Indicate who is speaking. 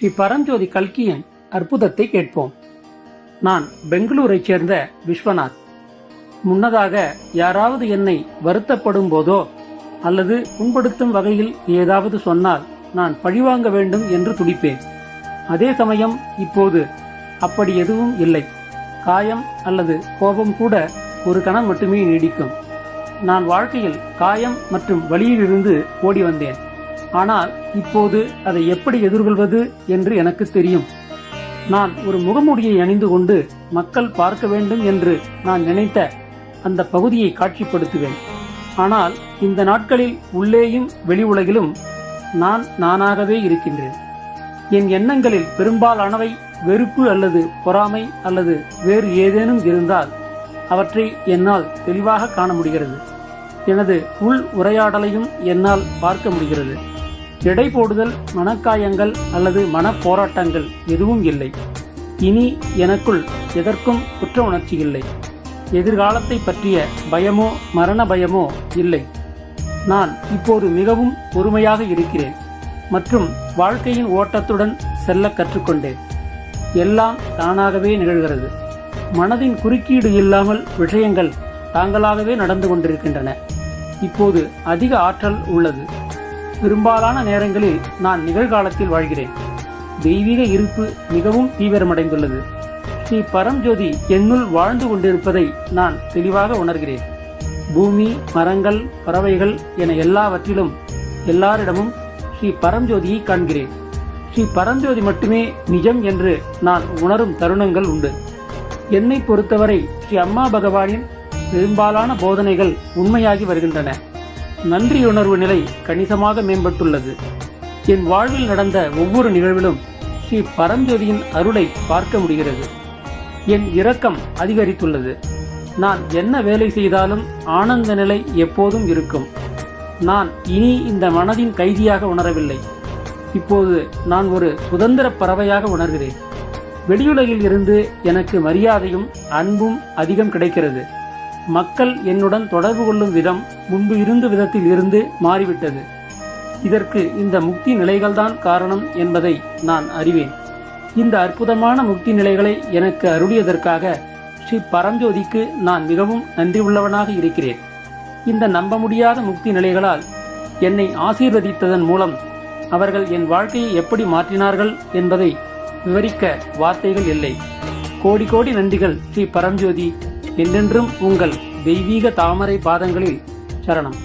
Speaker 1: ஸ்ரீ பரஞ்சோதி கல்கியின் அற்புதத்தை கேட்போம். நான் பெங்களூரைச் சேர்ந்த விஸ்வநாத். முன்னதாக யாராவது என்னை வருத்தப்படும் போதோ அல்லது புண்படுத்தும் வகையில் ஏதாவது சொன்னால் நான் பழிவாங்க வேண்டும் என்று துடிப்பேன். அதே சமயம் இப்போது அப்படி எதுவும் இல்லை. காயம் அல்லது கோபம் கூட ஒரு கணம் மட்டுமே நீடிக்கும். நான் வாழ்க்கையில் காயம் மற்றும் வழியிலிருந்து ஓடி வந்தேன். ஆனால் இப்போது அதை எப்படி எதிர்கொள்வது என்று எனக்கு தெரியும். நான் ஒரு முகமூடியை அணிந்து கொண்டு மக்கள் பார்க்க வேண்டும் என்று நான் நினைத்த அந்த பகுதியை காட்சிப்படுத்துவேன். ஆனால் இந்த நாட்களில் உள்ளேயும் வெளி உலகிலும் நான் நானாகவே இருக்கின்றேன். என் எண்ணங்களில் பெரும்பாலானவை வெறுப்பு அல்லது பொறாமை அல்லது வேறு ஏதேனும் இருந்தால் அவற்றை என்னால் தெளிவாக காண முடிகிறது. எனது உள் உரையாடலையும் என்னால் பார்க்க முடிகிறது. எடை போடுதல் மனக்காயங்கள் அல்லது மனப்போராட்டங்கள் எதுவும் இல்லை. இனி எனக்குள் எதற்கும் குற்ற உணர்ச்சி இல்லை. எதிர்காலத்தை பற்றிய பயமோ மரண பயமோ இல்லை. நான் இப்போது மிகவும் பொறுமையாக இருக்கிறேன் மற்றும் வாழ்க்கையின் ஓட்டத்துடன் செல்ல கற்றுக்கொண்டேன். எல்லாம் தானாகவே நிகழ்கிறது. மனதின் குறுக்கீடு இல்லாமல் விஷயங்கள் தாங்களாகவே நடந்து கொண்டிருக்கின்றன. இப்போது அதிக ஆற்றல் உள்ளது. பெரும்பாலான நேரங்களில் நான் நிகழ்காலத்தில் வாழ்கிறேன். தெய்வீக இருப்பு மிகவும் தீவிரமடைந்துள்ளது. ஸ்ரீ பரம்ஜோதி என்னுள் வாழ்ந்து கொண்டிருப்பதை நான் தெளிவாக உணர்கிறேன். பூமி மரங்கள் பறவைகள் என எல்லாவற்றிலும் எல்லாரிடமும் ஸ்ரீ பரம்ஜோதியை காண்கிறேன். ஸ்ரீ பரஞ்சோதி மட்டுமே நிஜம் என்று நான் உணரும் தருணங்கள் உண்டு. என்னை பொறுத்தவரை ஸ்ரீ அம்மா பகவானின் பெரும்பாலான போதனைகள் உண்மையாகி வருகின்றன. நன்றியுணர்வு நிலை கணிசமாக மேம்பட்டுள்ளது. என் வாழ்வில் நடந்த ஒவ்வொரு நிகழ்விலும் ஸ்ரீ பரஞ்சோதியின் அருளை பார்க்க முடிகிறது. என் இரக்கம் அதிகரித்துள்ளது. நான் என்ன வேலை செய்தாலும் ஆனந்த நிலை எப்போதும் இருக்கும். நான் இனி இந்த மனதின் கைதியாக உணரவில்லை. இப்போது நான் ஒரு சுதந்திர பறவையாக உணர்கிறேன். வெளியுலகில் இருந்து எனக்கு மரியாதையும் அன்பும் அதிகம் கிடைக்கிறது. மக்கள் என்னுடன் தொடர்பு கொள்ளும் விதம் முன்பு இருந்த விதத்தில் இருந்து மாறிவிட்டது. இதற்கு இந்த முக்தி நிலைகள்தான் காரணம் என்பதை நான் அறிவேன். இந்த அற்புதமான முக்தி நிலைகளை எனக்கு அருளியதற்காக ஸ்ரீ பரஞ்சோதிக்கு நான் மிகவும் நன்றி உள்ளவனாக இருக்கிறேன். இந்த நம்ப முடியாத முக்தி நிலைகளால் என்னை ஆசீர்வதித்ததன் மூலம் அவர்கள் என் வாழ்க்கையை எப்படி மாற்றினார்கள் என்பதை விவரிக்க வார்த்தைகள் இல்லை. கோடி கோடி நன்றிகள் ஸ்ரீ பரஞ்சோதி. என்றென்றும் உங்கள் தெய்வீக தாமரை பாதங்களில் சரணம்.